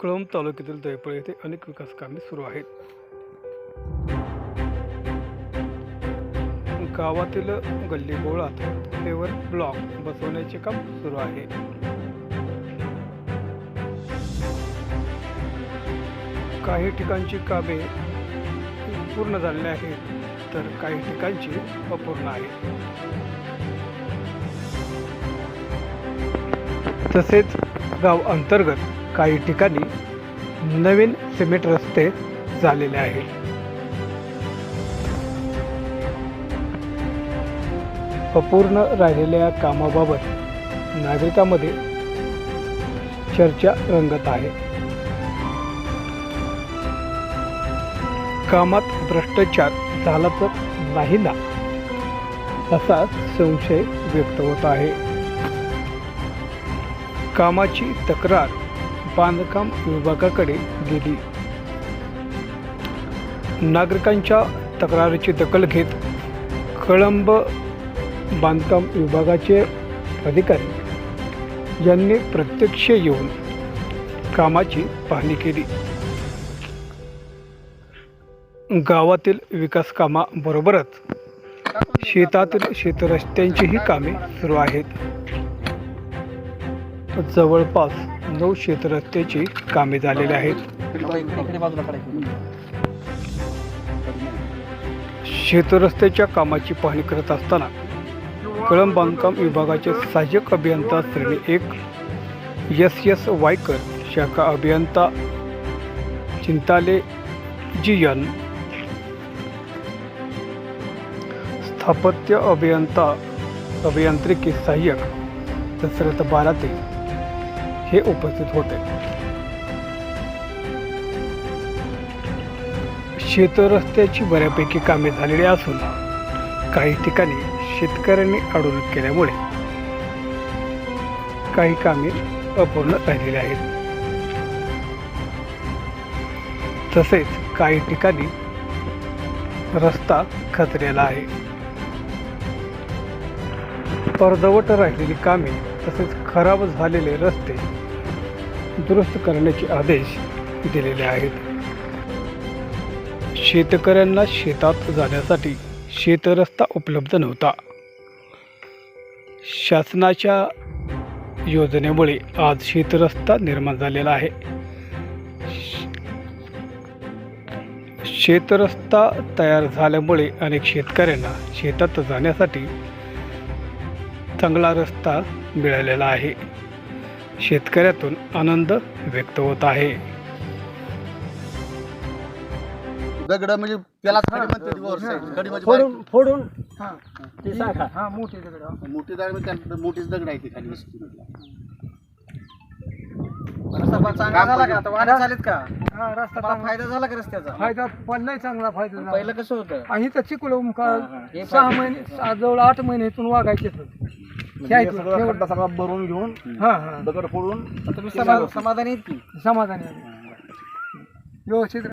कळंब तालुक्यातील जयपळ येथे अनेक विकास कामे सुरू आहेत. गावातील गल्ली बोळात पेवर ब्लॉक बसवण्याचे काम सुरू आहे. काही ठिकाणची कामे पूर्ण झालेली आहेत तर काही ठिकाणची अपूर्ण आहेत. तसेच गाव अंतर्गत काही ठिकाणी नवीन सिमेंट रस्ते झालेले आहेत. अपूर्ण राहिलेल्या कामाबाबत नागरिकांमध्ये चर्चा रंगत आहे. कामात भ्रष्टाचार झाला तर नाही ना असा संशय व्यक्त होत आहे. कामाची तक्रार बांधकाम विभागाकडे गेली. नागरिकांच्या तक्रारीची दखल घेत कळंब बांधकाम विभागाचे अधिकारी यांनी प्रत्यक्ष येऊन कामाची पाहणी केली. गावातील विकास कामाबरोबरच शेतातील शेतरस्त्यांचीही कामे सुरू आहेत. जवळपास नऊ शेतरस्त्याची कामे झालेली आहेत. शेतरस्त्याच्या कामाची पाहणी करत असताना कळंब बांधकाम विभागाचे सहाय्यक अभियंता श्रेणी एक एस एस वायकर शाखा अभियंता चिंताले जी एन स्थापत्य अभियंता अभियांत्रिकी सहाय्यक दशरथ बाराते हे उपस्थित होते. शेतरस्त्याची बऱ्यापैकी कामे झालेली असून काही ठिकाणी शेतकऱ्यांनी अडवणूक केल्यामुळे काही कामे अपूर्ण राहिलेली आहेत. तसेच काही ठिकाणी रस्ता खचलेला आहे. पर्दवट राहिलेली कामे तसेच खराब झालेले रस्ते दुरुस्त करण्याचे आदेश दिलेले आहेत. शेतकऱ्यांना शेतात जाण्यासाठी शेतरस्ता उपलब्ध नव्हता. शासनाच्या योजनेमुळे आज शेतरस्ता निर्माण झालेला आहे. शेतरस्ता तयार झाल्यामुळे अनेक शेतकऱ्यांना शेतात जाण्यासाठी चांगला रस्ता मिळालेला आहे. शेतकऱ्यातून आनंद व्यक्त होत आहे. दगड म्हणजे त्याला खडी म्हणते ती वर side. खडी म्हणजे फोडून फोडून बारीक. ते साखा. हा मोठी दगड. मोठी दगड म्हणजे मोठीच दगड आहे ती खाली बसती रस्ता चांगला झाला का? आता वाढ झालीत का? हा रस्ता मला फायदा झाला का रस्त्याचा? फायदा पडलाय चांगला फायदा झाला. पहिलं कसं होतं? आणि तर चिकलून का हे सहा महिने सहा- जवळ आठ महिने इथून वागायचे सगळा भरून घेऊन हा हा. दगड फोडून समा- समाधानी आहेत की? समाधानी आहे. व्यवस्थित